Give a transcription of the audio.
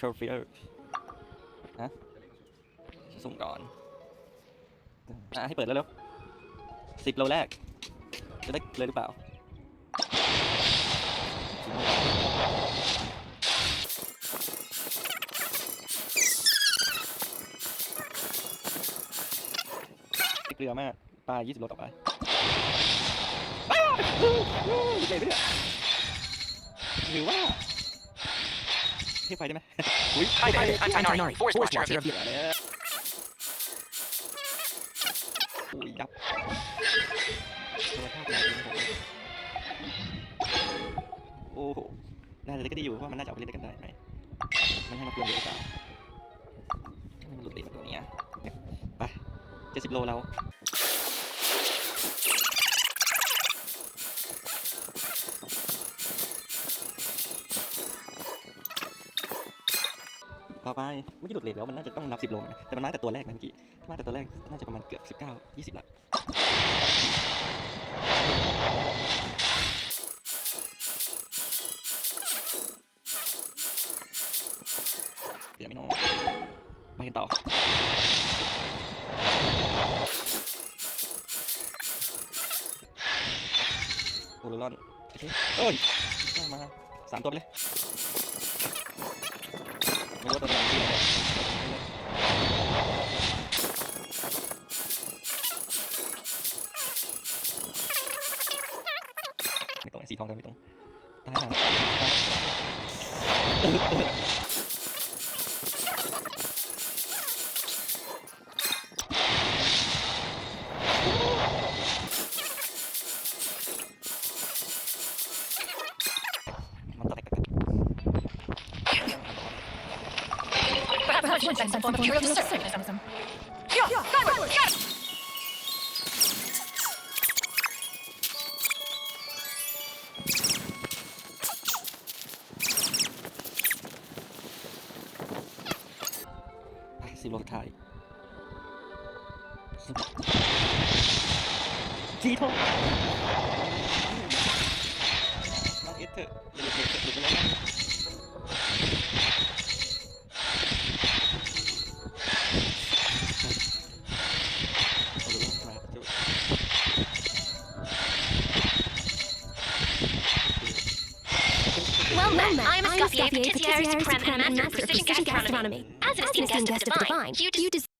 c u r f i e r ฮะสุ่มก่อนอะให้เปิดแล้วเร็วสิบโลแรก จะได้เลยหรือเปล่าเกลือมากปลา20โลต่อไปอ้าวดีใจด้วยอหรือว่า เทไฟได้ไหมอุ้ย Hi there, I'm Tainari, Forest Watcher of the เดี๋ยวนะอุ้ยยับตัวภาพยาวจริงผมโอ้โห น่าจะเล่นก็ดีอยู่เพราะว่ามันน่าจะเอาไปเล่นด้วยกันได้ไหมไม่ให้มาเปลืองเยอะหรือเปล่าให้มันหลุดเลนมาตัวเนี้ยไปเจ็ดสิบโลแล้ว ต่อไปเมื่อกี้หลุดเลทแล้วมันน่าจะต้องนับสิบโลนะแต่มันมาแต่ตัวแรกนะเมื่อกี้มาแต่ตัวแรกน่าจะประมาณเกือบสิบเก้ายี่สิบละเดี๋ยวไม่น้องไปกันต่อโอโรลอนโอเคเอ้ยมาสามตัวไปเลย ว่าตัวไหนที่ไหนไม่ตรงสีทองกันไม่ตรงตายห่ามันตะแตกกัน Perhaps one some form of hero service. Yeah, skyward, yeah! ไปสิบโลสุดท้ายสีทองน้องเอสเถอะหลุดเถอะหลุดไปแล้ว Well met. Scoffy, Scoffy, Petitionary Petitionary Supreme and Master of Precision Gastronomy. As an esteemed guest of the divine, you you deserve